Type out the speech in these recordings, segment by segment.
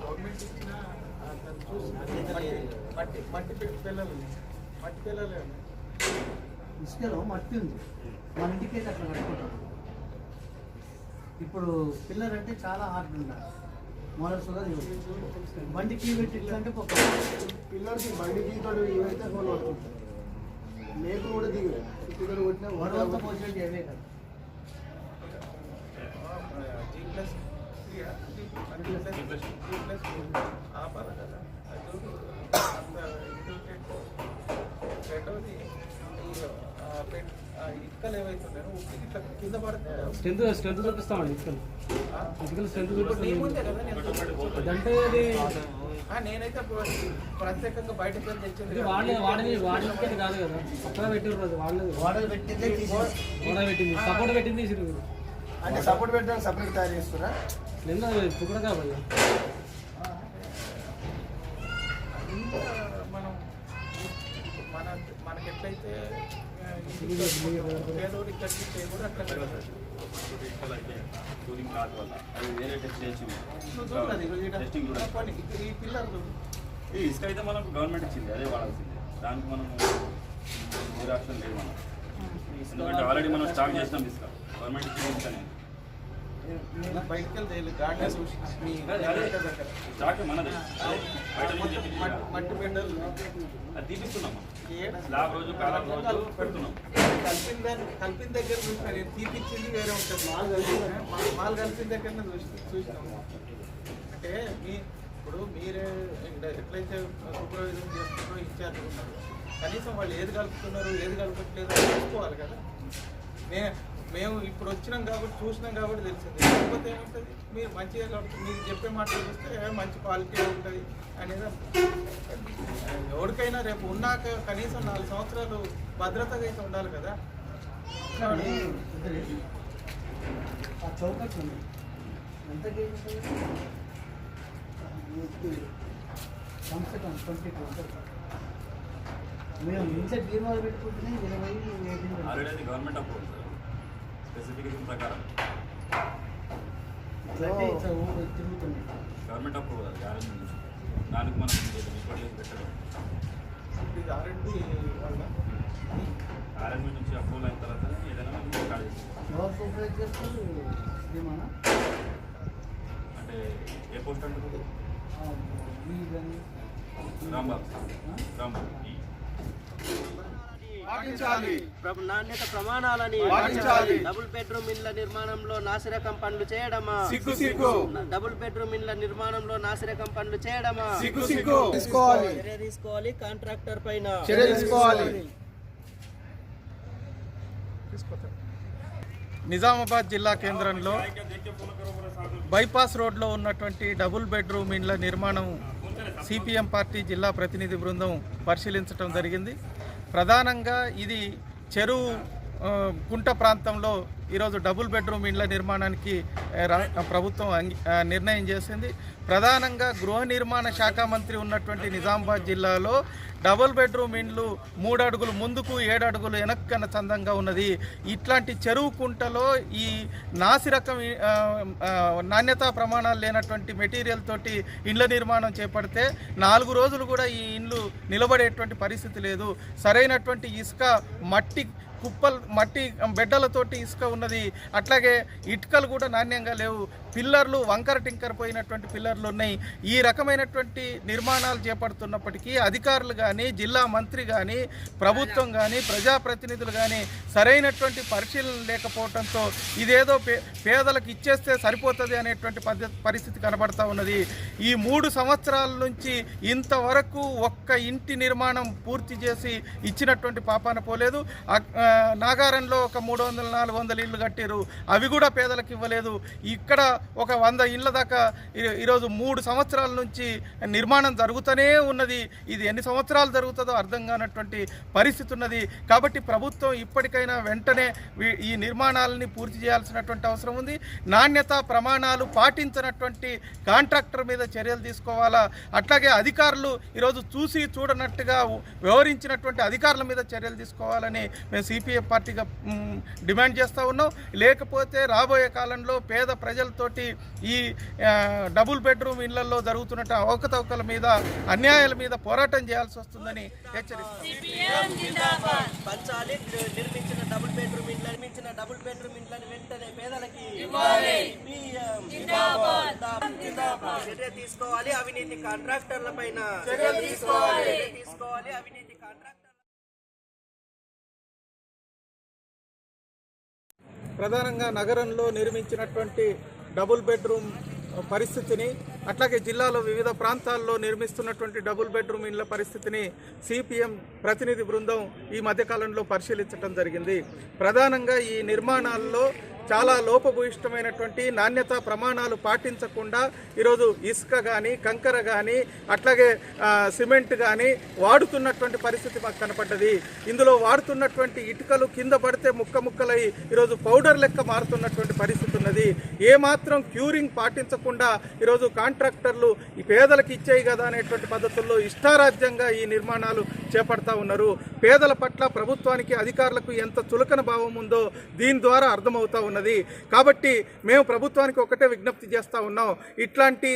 Government ఇచ్చిన అతను చూసిన మట్టి మట్టి మట్టి పె- పిల్లలు మట్టి పిల్లలు ఇసుకలో మట్టి ఉంది మన ఇంటికైతే అట్లా కట్టుకుంటాం ఇప్పుడు పిల్లర్ అంటే చాలా హార్డ్ ఉండాలి మోడల్స్ కూడా బండి కీ పెట్టి ఇట్లా అంటే ఒక పిల్లర్కి బండి గీతాడు ఏవైతే ఫోన్ పడుతుంటారు మేకులు కూడా దిగు పిల్లలు కొట్టిన వడవలతో పోసేటి అవే కదా రెండవది ఇటుకలు ఇట్లా కింద పడితే స్ట్రెంత్ స్ట్రెంత్ చూపిస్తామండి ఇసుకలు ఆ, ఇసుకలు స్ట్రెంత్ ఇప్పుడు చూపిస్తాం అది నేనైతే ప్ర- ప్రత్యేకంగా వెళ్ళి వాడని కాదు కదా పక్కన పెట్టిర్రు అది వాళ్ళది వాడలు పెట్టిందే వాడ పెట్టింది సపోర్ట్ పెట్టింది అంటే సపోర్ట్ పెట్టడానికి సపరేట్ తయారు చేస్తారా నిన్న తుక్కడ కాబట్టి ఈడ. టెస్టింగ్ కూడా ఆ పని ఇక్కడ ఈ పిల్లర్లు ఈ ఇసుక అయితే మనకు గవర్నమెంట్ ఇచ్చింది అదే వాడాల్సిందే. దానికి మనం ఏ రాష్ట్రం లేదు మనం. ఎందుకంటే ఆల్రెడీ మనం స్టాక్ చేసినాం ఇసుక. గవర్నమెంట్ ఇచ్చింది ఇసుకనే మట్టి- మట్టి కలిపిన దాన్ని కలిపిన దగ్గర చూసిన నేను తీపిచ్చింది వేరే ఉంటుంది మాల్ కలిపిన మాల్ కలిపిన దగ్గరనే చూసి చూసినాము అంటే మీ ఇప్పుడు మీరే ఎట్లయితే సూపర్వైజర్ చేస్తున్నారో ఇన్ఛార్జ్ ఉన్నారు కనీసం వాళ్ళు ఏది కలుపుతున్నారు ఏది కలపట్లేదు అని చూసుకోవాలి కదా నేను మేము ఇప్పుడు వచ్చినాం కాబట్టి చూసినాం కాబట్టి తెలిసింది. లేకపోతే ఏముంటుంది? మీరు మంచిగా కాబట్టి మీరు చెప్పే మాటలు చూస్తే "ఏ, మంచి క్వాలిటీ ఉంటుంది అనేది ఎవరికైనా రేపు ఉన్నాక కనీసం నాలుగు సంవత్సరాలు భద్రతగా అయితే ఉండాలి కదా. ట్వంటీ టూ మేము ఇంట్లో బీమాలు పెట్టుకుంటేనే ఇరవై ఐదు ఆల్రెడీ అది గవర్నమెంట్ సార్ స్పెసిఫికేషన్ ప్రకారం. గవర్నమెంట్ అప్రూవ్ అది ఆర్ఎండ్ నుంచి. దానికి మనం రిపోర్ట్ పెట్టడం. ఇది ఆర్ఎండి ఆర్ఎండ్ నుంచి అప్రూవల్ అయిన తర్వాత ఏదైనా మనం అంటే ఏ పోస్ట్ అంటే రాంబాబు. రాంబాబు. ఈ పాటించాలి. నాణ్యత ప్రమాణాలని పాటించాలి. డబుల్ బెడ్రూమ్ ఇళ్ళ నిర్మాణంలో నాసిరకం పనులు చేయడమా? సిగ్గు సిగ్గు. డబుల్ బెడ్రూమ్ ఇళ్ళ నిర్మాణంలో నాసిరకం పనులు చేయడమా? సిగ్గు సిగ్గు. తీసుకోవాలి. చర్య తీసుకోవాలి కాంట్రాక్టర్ పైన. చర్య తీసుకోవాలి. నిజామాబాద్ జిల్లా కేంద్రంలో బైపాస్ రోడ్లో ఉన్నటువంటి డబుల్ బెడ్రూమ్ ఇండ్ల నిర్మాణం సిపిఎం పార్టీ జిల్లా ప్రతినిధి బృందం పరిశీలించడం జరిగింది. ప్రధానంగా ఇది చెరువు కుంట ప్రాంతంలో ఈరోజు డబుల్ బెడ్రూమ్ ఇండ్ల నిర్మాణానికి రా- ప్రభుత్వం నిర్ణయం చేసింది. ప్రధానంగా గృహ నిర్మాణ శాఖ మంత్రి ఉన్నటువంటి నిజామాబాద్ జిల్లాలో డబుల్ బెడ్రూమ్ ఇండ్లు మూడు అడుగులు ముందుకు ఏడు అడుగులు వెనక్కన చందంగా ఉన్నది. ఇట్లాంటి చెరువు కుంటలో ఈ నాసి రకం నాణ్యతా ప్రమాణాలు లేనటువంటి మెటీరియల్ తోటి ఇండ్ల నిర్మాణం చేపడితే నాలుగు రోజులు కూడా ఈ ఇండ్లు నిలబడేటువంటి పరిస్థితి లేదు. సరైనటువంటి ఇసుక మట్టి కుప్పలు మట్టి బెడ్డలతోటి ఇసుక ఉన్నది. అట్లాగే ఇటుకలు కూడా నాణ్యంగా లేవు. పిల్లర్లు వంకర టింకర పోయినటువంటి పిల్లర్లు ఉన్నాయి. ఈ రకమైనటువంటి నిర్మాణాలు చేపడుతున్నప్పటికీ అధికారులు కానీ జిల్లా మంత్రి కానీ ప్రభుత్వం కానీ ప్రజాప్రతినిధులు కానీ సరైనటువంటి పరిశీలన లేకపోవడంతో ఇదేదో పే పేదలకు ఇచ్చేస్తే సరిపోతుంది అనేటువంటి పరిస్థితి కనబడతా ఉన్నది. ఈ మూడు సంవత్సరాల నుంచి ఇంతవరకు ఒక్క ఇంటి నిర్మాణం పూర్తి చేసి ఇచ్చినటువంటి పాపాన పోలేదు. నాగారంలో ఒక మూడు వందల నాలుగు వందల ఇళ్ళు కట్టారు అవి కూడా పేదలకు ఇవ్వలేదు. ఇక్కడ ఒక వంద ఇళ్ళ దాకా ఈరోజు మూడు సంవత్సరాల నుంచి నిర్మాణం జరుగుతూనే ఉన్నది. ఇది ఎన్ని సంవత్సరాలు జరుగుతుందో అర్థం కానటువంటి పరిస్థితి ఉన్నది. కాబట్టి ప్రభుత్వం ఇప్పటికైనా వెంటనే ఈ నిర్మాణాలని పూర్తి చేయాల్సినటువంటి అవసరం ఉంది. నాణ్యత ప్రమాణాలు పాటించినటువంటి కాంట్రాక్టర్ మీద చర్యలు తీసుకోవాలా? అట్లాగే అధికారులు ఈరోజు చూసి చూడనట్టుగా వ్యవహరించినటువంటి అధికారుల మీద చర్యలు తీసుకోవాలని మేము సిపిఎఫ్ పార్టీగా డిమాండ్ చేస్తూ ఉన్నాం. లేకపోతే రాబోయే కాలంలో పేద ప్రజలతోటి ఈ డబుల్ బెడ్రూమ్ ఇళ్ళలో జరుగుతున్న అవకతవకల మీద అన్యాయాల మీద పోరాటం చేయాల్సి వస్తుందని హెచ్చరిస్తాం. పంచాలి నిర్మించిన డబుల్ బెడ్రూమ్ ఇండ్ల నిర్మించిన డబుల్ బెడ్రూమ్ ఇండ్లను వెంటనే పేదలకి సిపిఎం జిందాబాద్. చర్య తీసుకోవాలి అవినీతి కాంట్రాక్టర్ల పైన తీసుకోవాలి అవినీతి ప్రధానంగా నగరంలో నిర్మించినటువంటి డబుల్ బెడ్రూమ్ పరిస్థితిని అట్లాగే జిల్లాలో వివిధ ప్రాంతాల్లో నిర్మిస్తున్నటువంటి డబుల్ బెడ్రూమ్ ఇండ్ల పరిస్థితిని సిపిఎం ప్రతినిధి బృందం ఈ మధ్యకాలంలో పరిశీలించడం జరిగింది. ప్రధానంగా ఈ నిర్మాణాల్లో చాలా లోపభూయిష్టమైనటువంటి నాణ్యత ప్రమాణాలు పాటించకుండా ఈరోజు ఇసుక కానీ కంకర కానీ అట్లాగే సిమెంట్ కానీ వాడుతున్నటువంటి పరిస్థితి మాకు కనపడ్డది. ఇందులో వాడుతున్నటువంటి ఇటుకలు కింద పడితే ముక్క ముక్కలై ఈరోజు పౌడర్ లెక్క మారుతున్నటువంటి పరిస్థితి ఉన్నది. ఏమాత్రం క్యూరింగ్ పాటించకుండా ఈరోజు కాంట్రాక్టర్లు ఈ పేదలకు ఇచ్చేయి కదా అనేటువంటి పద్ధతుల్లో ఇష్టారాజ్యంగా ఈ నిర్మాణాలు చేపడతా ఉన్నారు. పేదల పట్ల ప్రభుత్వానికి అధికారులకు ఎంత చులకన భావం ఉందో దీని ద్వారా అర్థమవుతా ఉన్నది. కాబట్టి మేము ప్రభుత్వానికి ఒకటే విజ్ఞప్తి చేస్తూ ఉన్నాం. ఇట్లాంటి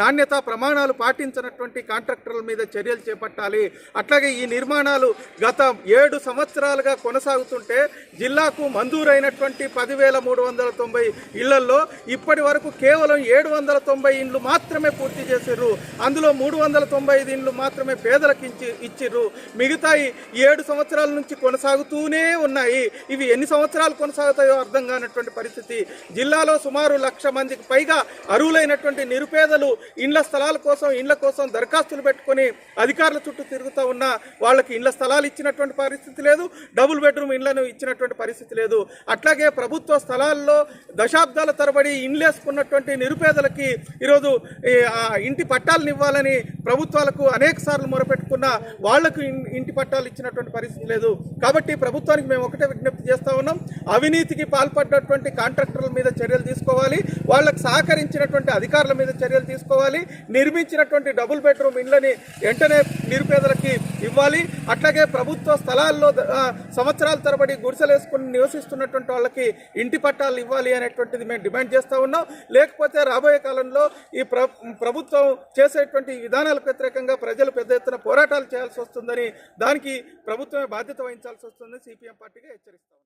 నాణ్యత ప్రమాణాలు పాటించినటువంటి కాంట్రాక్టర్ల మీద చర్యలు చేపట్టాలి. అట్లాగే ఈ నిర్మాణాలు గత ఏడు సంవత్సరాలుగా కొనసాగుతుంటే జిల్లాకు మంజూరైనటువంటి పదివేల మూడు వందల తొంభై ఇళ్ళలో ఇప్పటి వరకు కేవలం ఏడు వందల తొంభై ఇండ్లు మాత్రమే పూర్తి చేసిర్రు. అందులో మూడు వందల తొంభై ఐదు ఇండ్లు మాత్రమే పేదలకు ఇచ్చి ఇచ్చిర్రు. మిగతా ఏడు సంవత్సరాల నుంచి కొనసాగుతూనే ఉన్నాయి. ఇవి ఎన్ని సంవత్సరాలు కొనసాగుతాయో అర్థం కానటువంటి పరిస్థితి. జిల్లాలో సుమారు లక్ష మందికి పైగా అరువులైనటువంటి నిరుపేదలు ఇండ్ల స్థలాల కోసం ఇండ్ల కోసం దరఖాస్తులు పెట్టుకొని అధికారుల చుట్టూ తిరుగుతూ ఉన్న వాళ్ళకి ఇండ్ల స్థలాలు ఇచ్చినటువంటి పరిస్థితి లేదు. డబుల్ బెడ్రూమ్ ఇండ్లను ఇచ్చినటువంటి పరిస్థితి లేదు. అట్లాగే ప్రభుత్వ స్థలాల్లో దశాబ్దాల తరబడి ఇండ్లేసుకున్నటువంటి నిరుపేదలకి ఈరోజు ఈ, ఇంటి పట్టాలను ఇవ్వాలని ప్రభుత్వాలకు అనేక సార్లు మొరపెట్టుకున్న వాళ్ళకు ఇంటి పట్టాలు ఇచ్చినటువంటి పరిస్థితి లేదు. కాబట్టి ప్రభుత్వానికి మేము ఒకటే విజ్ఞప్తి చేస్తా ఉన్నాం. అవినీతికి ఉన్నటువంటి కాంట్రాక్టర్ల మీద చర్యలు తీసుకోవాలి వాళ్ళకు సహకరించినటువంటి అధికారుల మీద చర్యలు తీసుకోవాలి నిర్మించినటువంటి డబుల్ బెడ్రూమ్ ఇండ్లని వెంటనే నిరుపేదలకి ఇవ్వాలి అట్లాగే ప్రభుత్వ స్థలాల్లో సంవత్సరాల తరబడి గుడిసెలు వేసుకుని నివసిస్తున్నటువంటి వాళ్ళకి ఇంటి పట్టాలు ఇవ్వాలి అనేటువంటిది మేము డిమాండ్ చేస్తూ ఉన్నాం. లేకపోతే రాబోయే కాలంలో ఈ ప్రభుత్వం చేసేటువంటి విధానాలకు వ్యతిరేకంగా ప్రజలు పెద్ద ఎత్తున పోరాటాలు చేయాల్సి వస్తుందని దానికి ప్రభుత్వమే బాధ్యత వహించాల్సి వస్తుందని సిపిఎం పార్టీగా హెచ్చరిస్తాం.